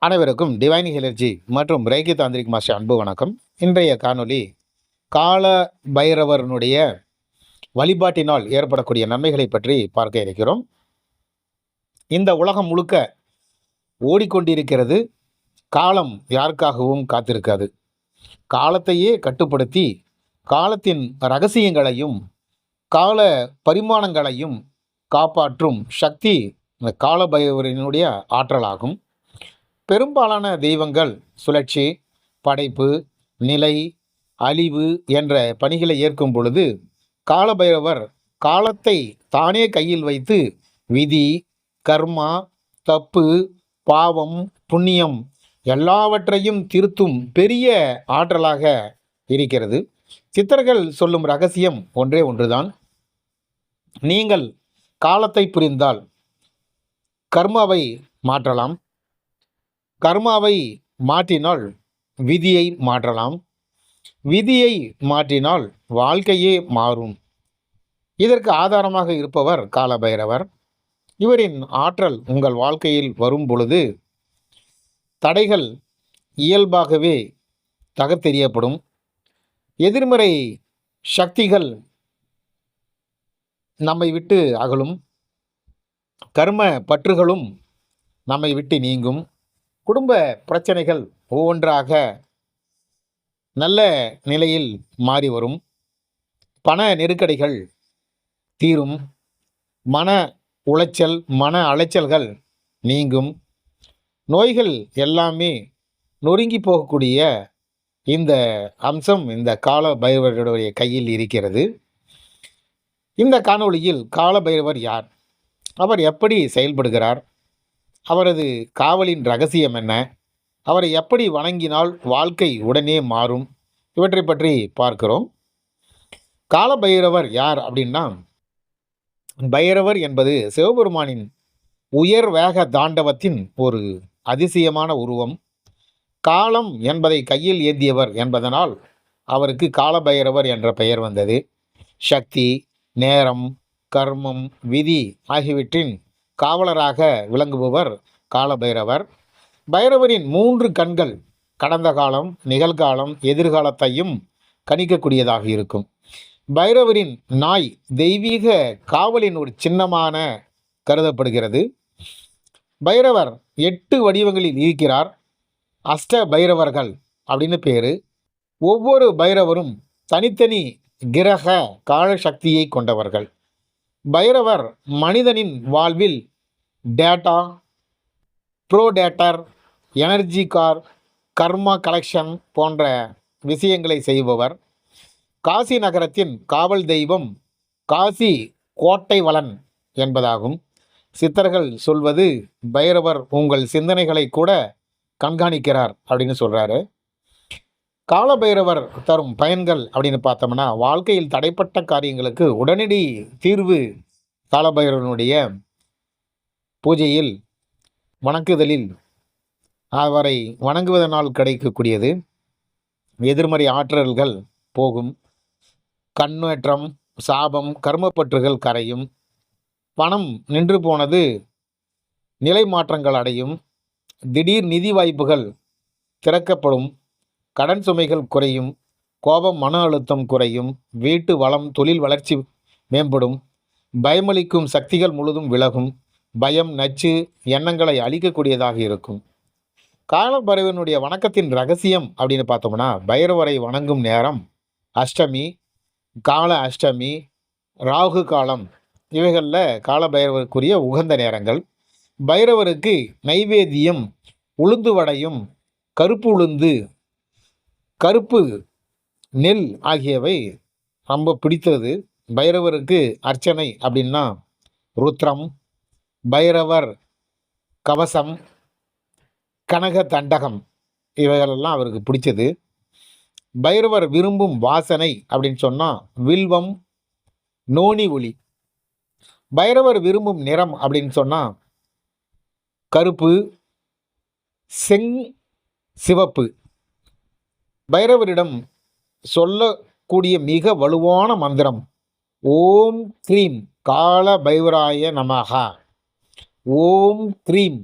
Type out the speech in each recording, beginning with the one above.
அனைவருக்கும் டிவைனி ஹெலர்ஜி மற்றும் Reiki tantric master அன்பு வணக்கம். இன்றைய காணொளி கால பைரவரனுடைய வழிபாட்டினால் ஏற்படக்கூடிய நன்மைகளை பற்றி பார்க்க இருக்கிறோம். இந்த உலகம் முழுக்க ஓடிக்கொண்டிருக்கிறது. காலம் யாருக்காகவும் காத்திருக்காது. காலத்தையே கட்டுப்படுத்தி காலத்தின் ரகசியங்களையும் கால பரிமாணங்களையும் காப்பாற்றும் சக்தி இந்த கால பைரவரினுடைய ஆற்றலாகும். பெரும்பாலான தெய்வங்கள் சுழற்சி படைப்பு நிலை அழிவு என்ற பணிகளை ஏற்கும் பொழுது காலபைரவர் காலத்தை தானே கையில் வைத்து விதி கர்மா தப்பு பாவம் புண்ணியம் எல்லாவற்றையும் திருத்தும் பெரிய ஆற்றலாக இருக்கிறது. சித்தர்கள் சொல்லும் ரகசியம் ஒன்றே ஒன்றுதான். நீங்கள் காலத்தை புரிந்தால் கர்மாவை மாற்றலாம். கர்மாவை மாற்றினால் விதியை மாற்றலாம். விதியை மாற்றினால் வாழ்க்கையே மாறும். இதற்கு ஆதாரமாக இருப்பவர் காலபைரவர். இவரின் ஆற்றல் உங்கள் வாழ்க்கையில் வரும் பொழுது தடைகள் இயல்பாகவே தகத்தெறியப்படும் எதிர்மறை சக்திகள் நம்மை விட்டு அகலும். கர்ம பற்றுகளும் நம்மை விட்டு நீங்கும். குடும்ப பிரச்சனைகள் ஒவ்வொன்றாக நல்ல நிலையில் மாறி வரும். பண நெருக்கடிகள் தீரும். மன உளைச்சல் மன அலைச்சல்கள் நீங்கும். நோய்கள் எல்லாமே நொறுங்கி போகக்கூடிய இந்த அம்சம் இந்த கால பைரவருடைய கையில் இருக்கிறது. இந்த காணொளியில் கால பைரவர் யார்? அவர் எப்படி செயல்படுகிறார்? அவரது காவலின் ரகசியம் என்ன? அவரை எப்படி வணங்கினால் வாழ்க்கை உடனே மாறும்? இவற்றை பற்றி பார்க்கிறோம். கால பைரவர் யார் அப்படின்னா பைரவர் என்பது சிவபெருமானின் உயர் வேக தாண்டவத்தின் ஒரு அதிசயமான உருவம். காலம் என்பதை கையில் ஏந்தியவர் என்பதனால் அவருக்கு காலபைரவர் என்ற பெயர் வந்தது. சக்தி நேரம் கர்மம் விதி ஆகியவற்றின் காவலராக விளங்குபவர் காலபைரவர். பைரவரின் மூன்று கண்கள் கடந்த காலம் நிகழ்காலம் எதிர்காலத்தையும் கணிக்கக்கூடியதாக இருக்கும். பைரவரின் நாய் தெய்வீக காவலின் ஒரு சின்னமான கருதப்படுகிறது. பைரவர் எட்டு வடிவங்களில் இருக்கிறார். அஷ்ட பைரவர்கள் அப்படின்னு பேர். ஒவ்வொரு பைரவரும் தனித்தனி கிரக கால சக்தியை கொண்டவர்கள். பைரவர் மனிதனின் வாழ்வில் டேட்டா ப்ரோடேட்டர் எனர்ஜி கார் கர்மா கலெக்ஷன் போன்ற விஷயங்களை செய்பவர். காசி நகரத்தின் காவல் தெய்வம் காசி கோட்டை வளன் என்பதாகும். சித்தர்கள் சொல்வது பைரவர் உங்கள் சிந்தனைகளை கூட கண்காணிக்கிறார் அப்படின்னு சொல்கிறாரு காலபைரவர் தரும் பயன்கள் அப்படின்னு பார்த்தோம்னா வாழ்க்கையில் தடைப்பட்ட காரியங்களுக்கு உடனடி தீர்வு காலபைரவனுடைய பூஜையில் வணங்குதலில் அவரை வணங்குவதனால் கிடைக்கக்கூடியது. எதிர்மறை ஆற்றல்கள் போகும். கண்ணேற்றம் சாபம் கர்மப்பற்றுகள் கரையும். பணம் நின்று போனது நிலை மாற்றங்கள் அடையும். திடீர் நிதி வாய்ப்புகள் திறக்கப்படும். கடன் சுமைகள் குறையும் கோபம் மன அழுத்தம் குறையும் வீட்டு வளம் தொழில் வளர்ச்சி மேம்படும் பயமளிக்கும் சக்திகள் முழுதும் விலகும் பயம் நச்சு எண்ணங்களை அழிக்கக்கூடியதாக இருக்கும். கால பைரவனுடைய வணக்கத்தின் ரகசியம் அப்படின்னு பார்த்தோம்னா பைரவரை வணங்கும் நேரம் அஷ்டமி கால அஷ்டமி ராகு காலம் இவைகளில் கால பைரவருக்குரிய உகந்த நேரங்கள். பைரவருக்கு நைவேத்தியம் உளுந்து வடையும் கருப்பு உளுந்து கருப்பு நெல் ஆகியவை ரொம்ப பிடித்தது. பைரவருக்கு அர்ச்சனை அப்படின்னா ருத்ரம் பைரவர் கவசம் கனக தண்டகம் இவைகளெல்லாம் அவருக்கு பிடிச்சது பைரவர் விரும்பும் வாசனை அப்படின்னு சொன்னால் வில்வம் நோனி ஒளி. பைரவர் விரும்பும் நிறம் அப்படின்னு சொன்னால் கருப்பு செங் சிவப்பு. பைரவரிடம் சொல்லக்கூடிய மிக வலுவான மந்திரம் ஓம் க்ரீம் கால பைவராய நமகா ஓம் க்ரீம்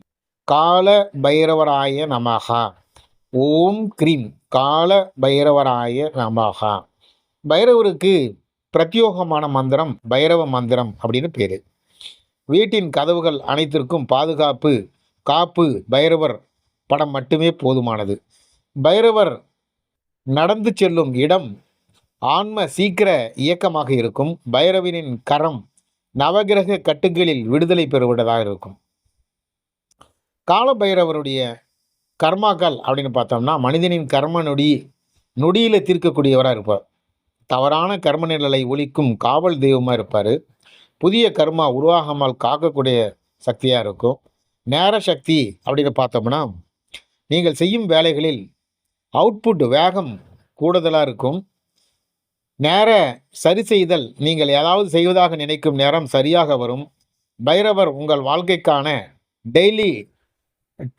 கால பைரவராய நமகா ஓம் க்ரீம் கால பைரவராய நமகா பைரவருக்கு பிரத்யோகமான மந்திரம் பைரவ மந்திரம் அப்படின்னு பேர். வீட்டின் கதவுகள் அனைத்திற்கும் பாதுகாப்பு காப்பு பைரவர் படம் மட்டுமே போதுமானது. பைரவர் நடந்து செல்லும் இடம் ஆன்ம சீக்கிர இயக்கமாக இருக்கும். பைரவனின் கரம் நவகிரக கட்டுகளில் விடுதலை பெறுவதாக இருக்கும். கால பைரவருடைய கர்மாக்கள் அப்படின்னு பார்த்தோம்னா மனிதனின் கர்ம நொடி நொடியில் தீர்க்கக்கூடியவராக இருப்பார். தவறான கர்ம நிழலை ஒழிக்கும் காவல் தெய்வமாக இருப்பார். புதிய கர்மா உருவாகாமல் காக்கக்கூடிய சக்தியாக இருக்கும். நேர சக்தி அப்படின்னு பார்த்தோம்னா நீங்கள் செய்யும் வேலைகளில் அவுட்புட் வேகம் கூடுதலாக இருக்கும். நேர சரி செய்தல் நீங்கள் ஏதாவது செய்வதாக நினைக்கும் நேரம் சரியாக வரும். பைரவர் உங்கள் வாழ்க்கைக்கான டெய்லி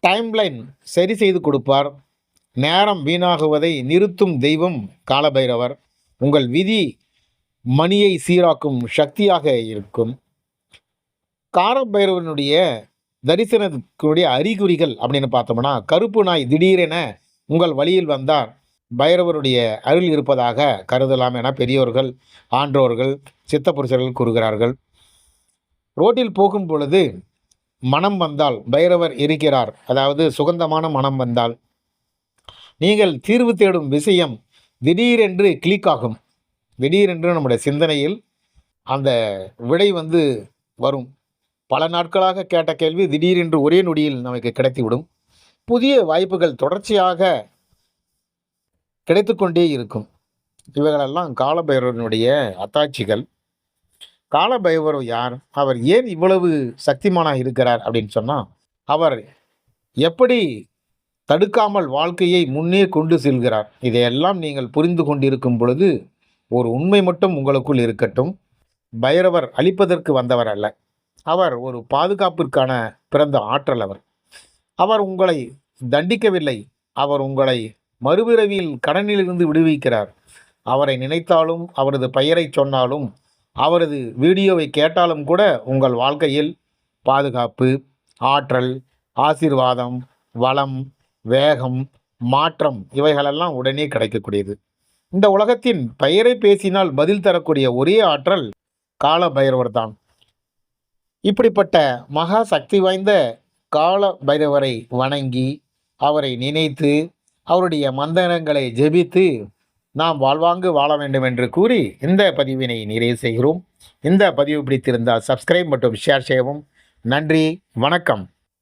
டைம்லைன் சரி செய்து கொடுப்பார். நேரம் வீணாகுவதை நிறுத்தும் தெய்வம் காலபைரவர். உங்கள் விதி மணியை சீராக்கும் சக்தியாக இருக்கும். காலபைரவனுடைய தரிசனத்துக்குடைய அறிகுறிகள் அப்படின்னு பார்த்தோம்னா கருப்பு நாய் திடீரென உங்கள் வழியில் வந்தால் பைரவருடைய அருள் இருப்பதாக கருதலாம் என பெரியோர்கள் ஆன்றோர்கள் சித்தப்புருஷர்கள் கூறுகிறார்கள். ரோட்டில் போகும் பொழுது மனம் வந்தால் பைரவர் இருக்கிறார். அதாவது சுகந்தமான மனம் வந்தால் நீங்கள் தீர்வு தேடும் விஷயம் திடீரென்று கிளிக் ஆகும். திடீரென்று நம்முடைய சிந்தனையில் அந்த விடை வந்து வரும். பல நாட்களாக கேட்ட கேள்வி திடீரென்று ஒரே நொடியில் நமக்கு கிடைத்துவிடும். புதிய வாய்ப்புகள் தொடர்ச்சியாக கிடைத்துக்கொண்டே இருக்கும். இவைகளெல்லாம் காலபைரவனுடைய அத்தாட்சிகள் காலபைரவர் யார்? அவர் ஏன் இவ்வளவு சக்திமானாக இருக்கிறார் அப்படின்னு சொன்னால் அவர் எப்படி தடுக்காமல் வாழ்க்கையை முன்னே கொண்டு செல்கிறார்? இதையெல்லாம் நீங்கள் புரிந்து கொண்டிருக்கும் பொழுது ஒரு உண்மை மட்டும் உங்களுக்குள் இருக்கட்டும். பைரவர் அழிப்பதற்கு வந்தவர் அல்ல. அவர் ஒரு பாதுகாப்பிற்கான பிறந்த ஆற்றல் அவர். அவர் உங்களை தண்டிக்கவில்லை. அவர் உங்களை மறுபிறவியில் கடனிலிருந்து விடுவிக்கிறார். அவரை நினைத்தாலும் அவரது பெயரை சொன்னாலும் அவரது வீடியோவை கேட்டாலும் கூட உங்கள் வாழ்க்கையில் பாதுகாப்பு ஆற்றல் ஆசீர்வாதம் வளம் வேகம் மாற்றம் இவைகளெல்லாம் உடனே கிடைக்கக்கூடியது. இந்த உலகத்தின் பெயரை பேசினால் பதில் தரக்கூடிய ஒரே ஆற்றல் கால பைரவர் தான். இப்படிப்பட்ட மகா சக்தி வாய்ந்த கால பைரவரை வணங்கி அவரை நினைத்து அவருடைய மந்திரங்களை ஜெபித்து நாம் வாழ்வாங்கு வாழ வேண்டும் என்று கூறி இந்த பதிவினை நிறைவு செய்கிறோம். இந்த பதிவு பிடித்திருந்தால் சப்ஸ்கிரைப் மற்றும் ஷேர் செய்யவும். நன்றி வணக்கம்.